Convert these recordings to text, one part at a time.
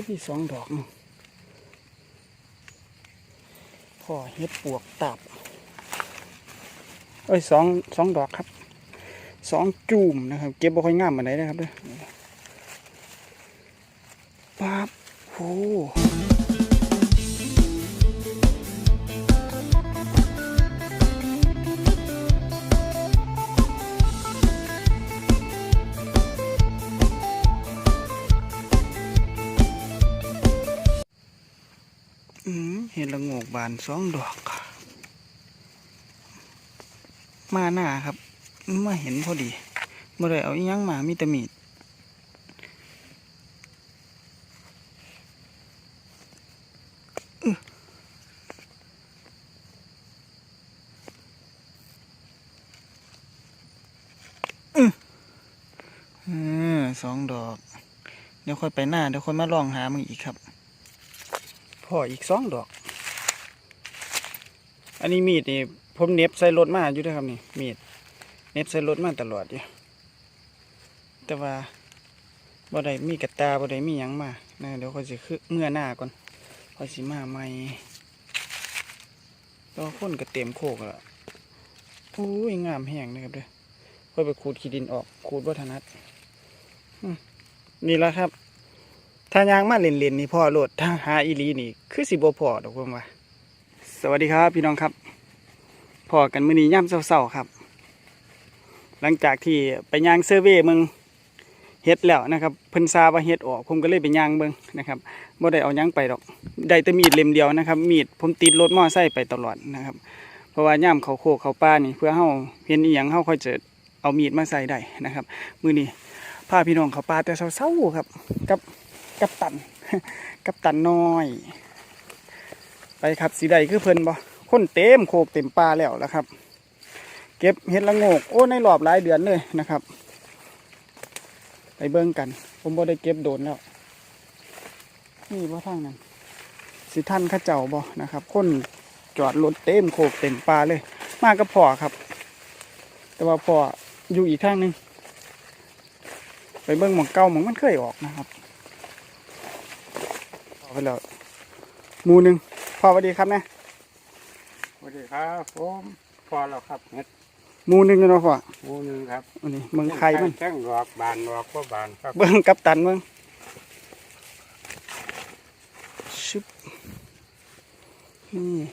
ก็มีสองดอกพ่อเฮ็ดปวกตับเอ้ยสองสองดอกครับสองจุ่มนะครับ เก็บบ่ค่อยงามมาไหนใดนะครับเด้อปั๊บโอ้ กบานสองดอก มาหน้าครับมาเห็นพอดีบ่ได้เอาอิหยังมามีตมีดอื้ออือสองดอก เดี๋ยวค่อยไปหน้า เดี๋ยวค่อยมาลองหามึงอีกครับ พออีกสองดอก อันนี้มีดนี่ผมเน็บใส่รถมาอยู่ด้วยครับนี่มีดเน็บใส่รถมาตลอดอยู่แต่ว่าบ่ได้มีกระตาบ่ได้มีหยังมานะเดี๋ยวค่อยสิคือเมื่อหน้าก่อนค่อยสิมาใหม่ตัวคนก็เต็มโคกแล้วโอ้ยงามแห้งนะครับเด้อค่อยไปขูดขี้ดินออกขูดวัฒนัดนี่ละครับถ้ายางมาเล่นๆนี่พ่อโลดถ้าหาอีลีนี่ คือสิบ่พอดอกผมว่า สวัสดีครับพี่น้องครับพอกันมือนี้ย่ำเศร้าๆครับ หลังจากที่ไปย่างเซอร์เวย์เมืองเฮ็ดแล้วนะครับเพิ่นซาว่าเฮ็ดออกผมก็เลยไปย่างเบิ่งนะครับบ่ได้เอาหยังไปดอกได้แต่มีดเล่มเดียวนะครับ มีดผมติดรถมอไซค์ไปตลอดนะครับ เพราะว่าย่ำเขาโคกเขาป้านี่เพื่อเฮาเห็นอีหยังเฮาค่อยจะเอามีดมาใส่ได้นะครับ มือนี้พาพี่น้องเขาป่าแต่เศร้าๆครับ กับกับตัน กับตันน้อย ไปครับสีใดคือเพิ่นบ่คนเต็มโคกเต็มป่าแล้วละครับ เก็บเห็ดละโงกโอ้ในรอบหลายเดือนเลยนะครับ ไปเบิ่งกัน ผมบ่ได้เก็บโดนแล้วนี่ว่าทางนั้นสิท่านข้าเจ้าบ่นะครับ คนจอดรถเต็มโคกเต็มป่าเลย มากับพ่อครับ แต่ว่าพออยู่อีกทางนึงไปเบิ่งหมองเก่าหมองมันเคยออกนะครับเอาไปแล้วมูหนึ่ง พ่อสวัสดีครับนะสวัสดีครับผมพอแล้วครับเฮ็ดหมูหนึ่งเนาะพ่อหมูหนึงครับอันนี้เมืองไข่มันแข้งดอกบานดอกก็บานครับเบิ้งกับตันเบิ้งชึบนี่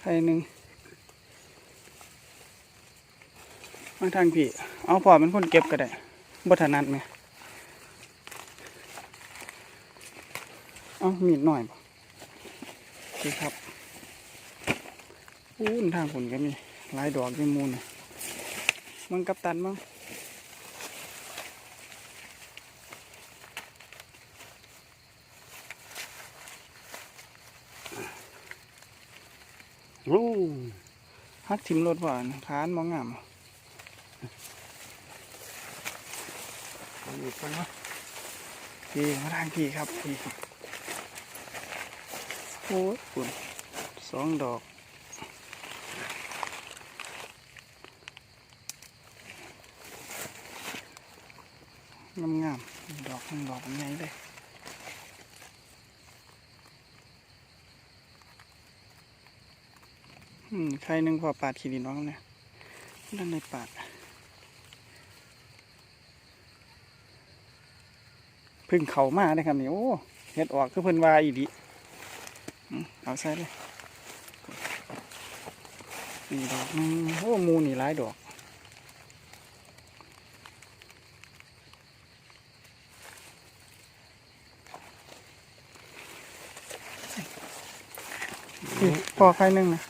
ไข่หนึ่งมาทางพี่ เอาพ่อเป็นคนเก็บก็ได้บัถนัดไหมเอามีดหน่อยบ่ โอเคครับอู้นทางผลก็มีหลายดอกด้วยมูลน่ะมึงกับตันมั้งอู้ฮักทิมรถว่านะพานมองงามอันนี้คนวะพี่มาทางพี่ครับพี่ โอ้ยคุณสองดอก งามงามๆดอกทั้งดอกใหญ่เลยอืมใครนึงพอปาดขีดินน้องเนี่ยด้านในปาดพึ่งเขามาเลยครับนี่โอ้เฮ็ดออกคือเพิ่นว่าอีดิ เอาใส่เลยนี่ดอกหนึงโอ้หมูนี่หลายดอกนี่พอใครหนึ่งนะ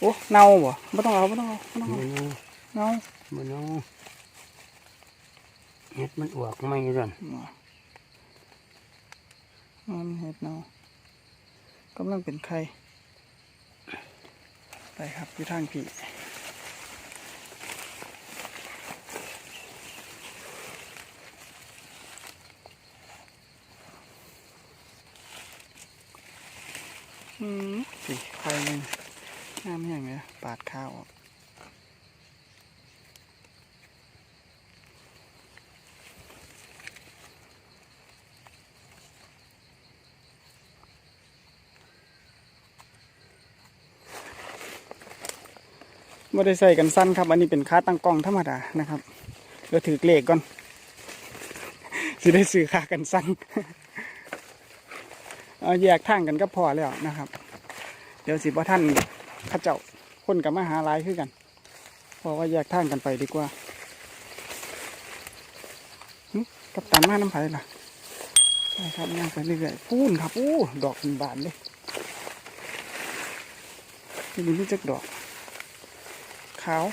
โอ้เน่าบ่ไม่ต้องเอาไม่ต้องเอาไม่ต้องมัเอานเอาเน่ามันเอาเฮ็ดมันอวกไม่กัน มามันเห็ดเนาะกำลังเป็นไข่ไปครับอยู่ทางพี่อืมสี่ไข่หนึ่งน้ำอย่างเนี้ยปาดข้าวออก ไม่ได้ใส่กันสั้นครับ อันนี้เป็นค่าตั้งกล้องธรรมดานะครับเดี๋ยวถือเลขก่อนสิได้ซื้อค่ากันสั้นเอาแยกทางกันก็พอแล้วนะครับ เดี๋ยวสิบ่ท่านข้าเจ้าคนกับมาหาลายคือกันเพราะว่าแยกทางกันไปดีกว่าหึกับตันมาน้ำไผ่ล่ะไปครับย่างไปเรื่อยๆพูนครับอู้ดอกเป็นบานเลยนี่มีนี่จักดอก ขาว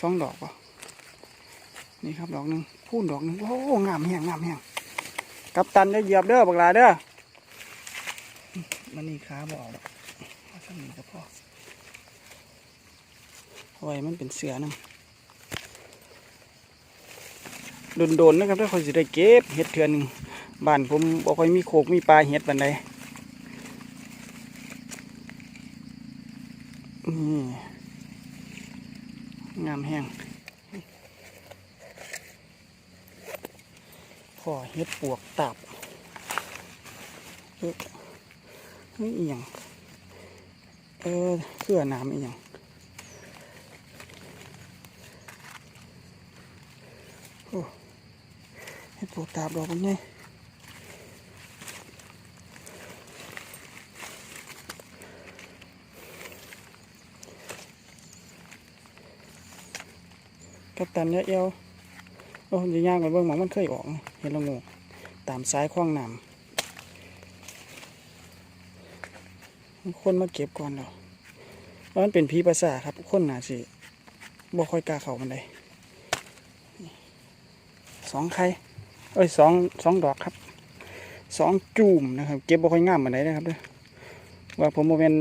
สองดอกป่ะนี่ครับดอกหนึ่งพูนดอกหนึ่งโอ้งามแห้งงามแห้งกับตันจะเหยียบเด้อบักลาเด้อมันนี่ขาบอกดอกเอาสักนิดก็พอเอาไว้มันเป็นเสือนะโดนๆนะครับถ้าคอยสิได้เก็บเห็ดเถื่อหนึงบ้านผมบ่ค่อยมีโขกมีปลาเห็ดบันไดนี่งามแห้ง พอเห็ดปวกตับเอ๊ะนี่อีหยังเออเครือน้ำอีหยังโอ้เห็ดปวกตับดอกเป็นไงกับตันเนี่ยเอวโอ้ยยางไปเบิ่งหมองมันเคยออก ห็นและงูตามซ้ายคว้างน้ำมีคนมาเก็บก่อนแล้วว่าะมันเป็นผีภาษาครับคนหนาสิบ่ค่อยกล้าเข้ามันได้สองไข่เอ้ยสองสองดอกครับสองจูมนะครับ เก็บบ่ค่อยงามมันได้นะครับเด้อว่าผมโมเป็น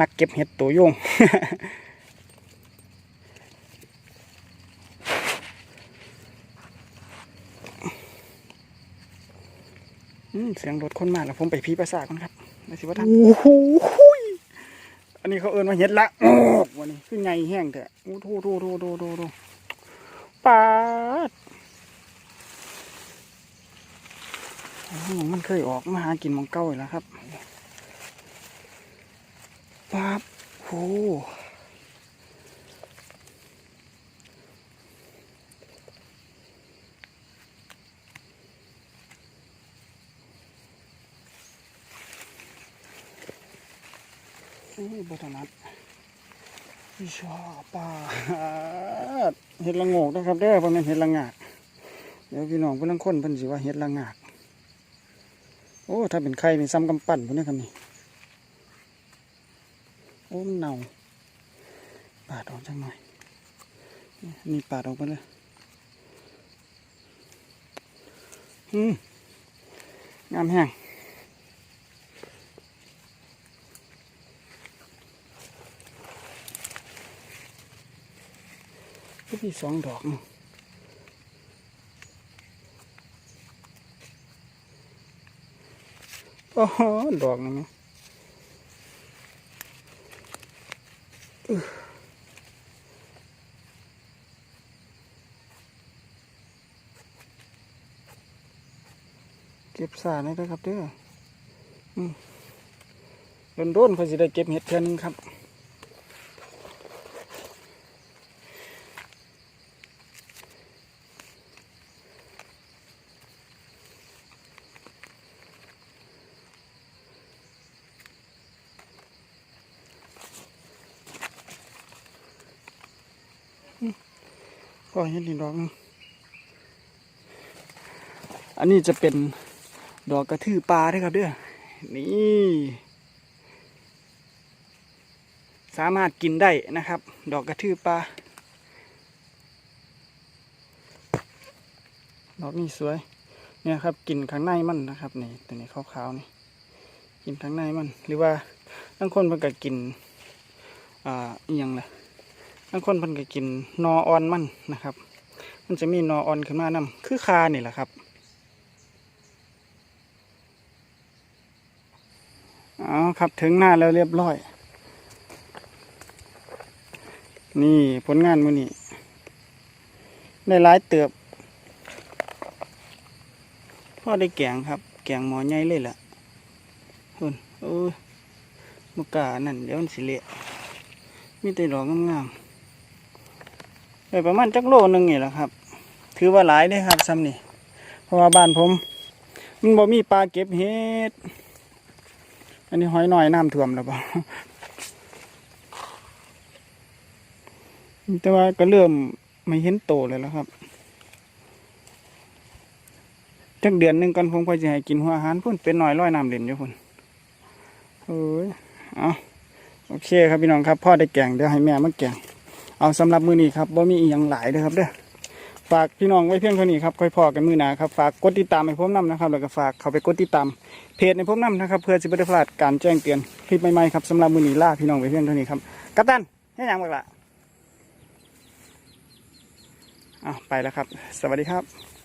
นักเก็บเห็ดตัวโยง เสียงรถคนมาแล้วผมไปพีภาษาก่อนครับมาสิว่าท่านโอ้โหอันนี้เขาเอิ้นว่าเห็ดละโอ้วันนี้คือไงแห้งแท้โอ้โหโถโถโถโถโถปาดอ๋อมันเคยออกมาหากินหมองเก้าอีกแล้วครับป๊าบโอ้ นี่บัตนัดชอบปาเห็ดละงกนะครับเด้อเพราะมันเห็ดละงากเดี๋ยวพี่น้องเพื่อนคนเพิ่นสิว่าเห็ดละงากโอ้ถ้าเป็นไข่นี่ซ้ำกำปั้นพุ่นนี่ครับนี่โอ้มันเน่าปาดออกจังหน่อยนี่ปาดออกไปเลยอืมงามแห้ง ก็มีสองดอกโอ้โหดอกนะเก็บสาได้ด้วยครับเด้ออืมโดนๆเขาสิได้เก็บเห็ดเท่านึงครับ็เห็นนี่ดอกอันนี้จะเป็นดอกกระทือปลาด้วยครับเด้อนี่สามารถกินได้นะครับ ดอกกระทือปลาดอกนี้สวย เนี่ยครับกินข้างในมันนะครับนี่ตัวนี้ขาวๆนี่กินข้างในมัน หรือว่าบางคนมันก็กินอ่าอหยังล่ะ บางคนเพิ่นก็กินนออ่อนมันนะครับ มันจะมีนออ่อนขึ้นมานำคือคานี่แหละครับเอาครับถึงหน้าแล้วเรียบร้อย นี่ผลงานมือนี้ได้หลายเติบพ่อได้แกงครับ แกงหมอใหญ่เลยล่ะคุณโอ้ยมุกกานั่นเดี๋ยวมันสิเละมีแต่ดอกงามๆ ได้ประมาณจักโลหนึงนี่แหละครับ ถือว่าหลายได้ครับซ้ำนี่เพราะว่าบ้านผมมันบ่มีปลาเก็บเห็ดอันนี้หอยหน้อยน้ำท่วมแล้วเปล่าแต่ว่าก็เริ่มไม่เห็นโตเลยแล้วครับจักเดือนหนึ่งก่อนผมก็จะให้กินหัวอาหารพุ่นเป็นหน่อยร้อยน้ำเล่นอยู่พุ่นเอ้ยเอาโอเคครับพี่น้องครับพ่อได้แกงเดี๋ยวให้แม่มาแกง เอาสำหรับมือนี้ครับบ่มีอีหยังหลายเลยครับเด้อฝากพี่น้องไว้เพียงเท่านี้ครับค่อยพอกันมือหนาครับฝากกดติดตามให้ผมนํนะครับแล้วก็ฝากเขาไปกดติดตามเพจในผมนํนะครับเพื่อจะไม่ได้พลาดการแจ้งเตือนคลิปใหม่ๆครับสำหรับมือนี้ล่าพี่น้องไว้เพียงเท่านี้ครับกัปตันให้ยังบอกละอ้าวไปแล้วครับ สวัสดีครับ